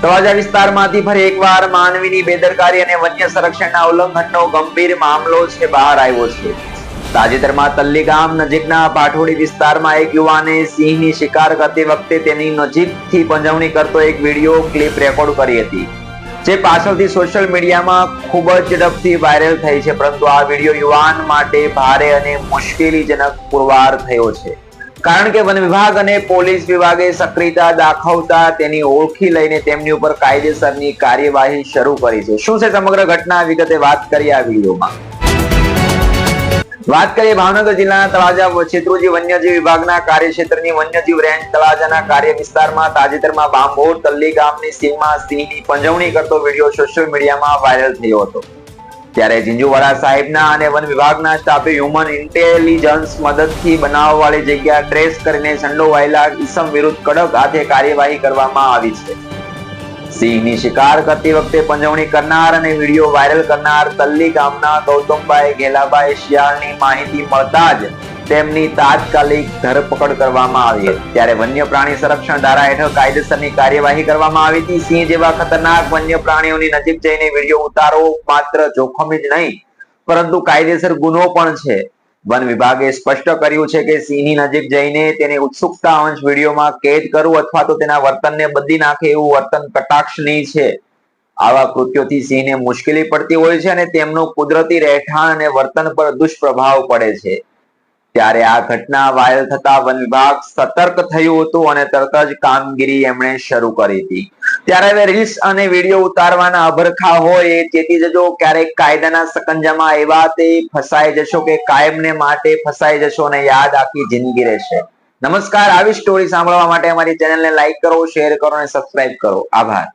તળાજા વિસ્તારમાંથી ફરી એકવાર માનવીની બેદરકારી અને વન્ય સંરક્ષણના ઉલ્લંઘનનો ગંભીર મામલો છે, બહાર આવ્યો છે. તાજેતરમાં તલ્લી ગામ નજીકના પાઠોડી વિસ્તારમાં એક યુવાને સિંહની શિકાર કરતી વખતે તેની નજીકથી પંજવણી કરતો એક વીડિયો ક્લિપ રેકોર્ડ કરી હતી, જે પાછળથી સોશિયલ મીડિયામાં ખૂબ જ ઝડપથી વાયરલ થઈ છે, પરંતુ આ વીડિયો યુવાન માટે ભારે અને મુશ્કેલીજનક પુરવાર થયો છે. કારણ કે વન વિભાગ અને પોલીસ વિભાગે સક્રિયતા દાખવતા તેની ઓળખી લઈને તેમની ઉપર કાયદેસરની કાર્યવાહી શરૂ કરી છે. શું છે સમગ્ર ઘટના? વિગતે વાત કરીએ આ વિડીયોમાં. વાત કરીએ ભાવનગર જિલ્લાના તળાજા છેત્રુજી વન્યજીવ વિભાગના કાર્યક્ષેત્રની. વન્યજીવ રેન્જ તળાજાના કાર્ય વિસ્તારમાં તાજેતરમાં બાંભોર તલ્લી ગામની સીમમાં સિંહની પંજવણી કરતો વીડિયો સોશિયલ મીડિયામાં વાયરલ થયો હતો. ત્યારે ઝીંઝુવાડા સાહેબના અને વન વિભાગના સ્ટાફે હ્યુમન ઇન્ટેલિજન્સ મદદથી બનાવવાળી જગ્યા ટ્રેસ કરીને સંડોવાયેલા ઈસમ વિરુદ્ધ કડક હાથે કાર્યવાહી કરવામાં આવી છે. સિંહની શિકાર કરતી વખતે પંજવણી કરનાર અને વીડિયો વાયરલ કરનાર તલ્લી ગામના ગૌતમભાઈ ઘેલાભાઈ શિયાળની માહિતી મળતા જ તેમની તાત્કાલિક ધરપકડ કરવામાં આવી હતી. ત્યારે વન્ય પ્રાણી સંરક્ષણ ધારા હેઠળ કાયદેસરની કાર્યવાહી કરવામાં આવી હતી. સિંહ જેવા ખતરનાક વન્ય પ્રાણીઓની નજીક જઈને વીડિયો ઉતારો માત્ર જોખમી જ નહીં, પરંતુ કાયદેસર ગુનો પણ છે. વન વિભાગે સ્પષ્ટ કર્યું છે કે સિંહની નજીક જઈને તેની ઉત્સુકતા અંશ વિડીયોમાં કેદ કરવું અથવા તો તેના વર્તનને બદલી નાખે એવું વર્તન કટાક્ષની છે. આવા કૃત્યોથી સિંહને મુશ્કેલી પડતી હોય છે અને તેમનું કુદરતી રહેઠાણ અને વર્તન પર દુષ્પ્રભાવ પડે છે. ત્યારે આ ઘટના વાયરલ થતા વન વિભાગ સતર્ક થયું હતું અને તરત જ કામગીરી એમણે શરૂ કરી હતી. ત્યારે હવે રીલ્સ અને વીડિયો ઉતારવાના અભરખા હોય, તેથી જજો ક્યારેક કાયદાના સકંજામાં એવા તે ફસાઈ જશો કે કાયમને માટે ફસાઈ જશો અને યાદ આખી જિંદગી રહેશે. નમસ્કાર, આવી સ્ટોરી સાંભળવા માટે અમારી ચેનલને લાઈક કરો શેર કરો અને સબસ્ક્રાઇબ કરો. આભાર.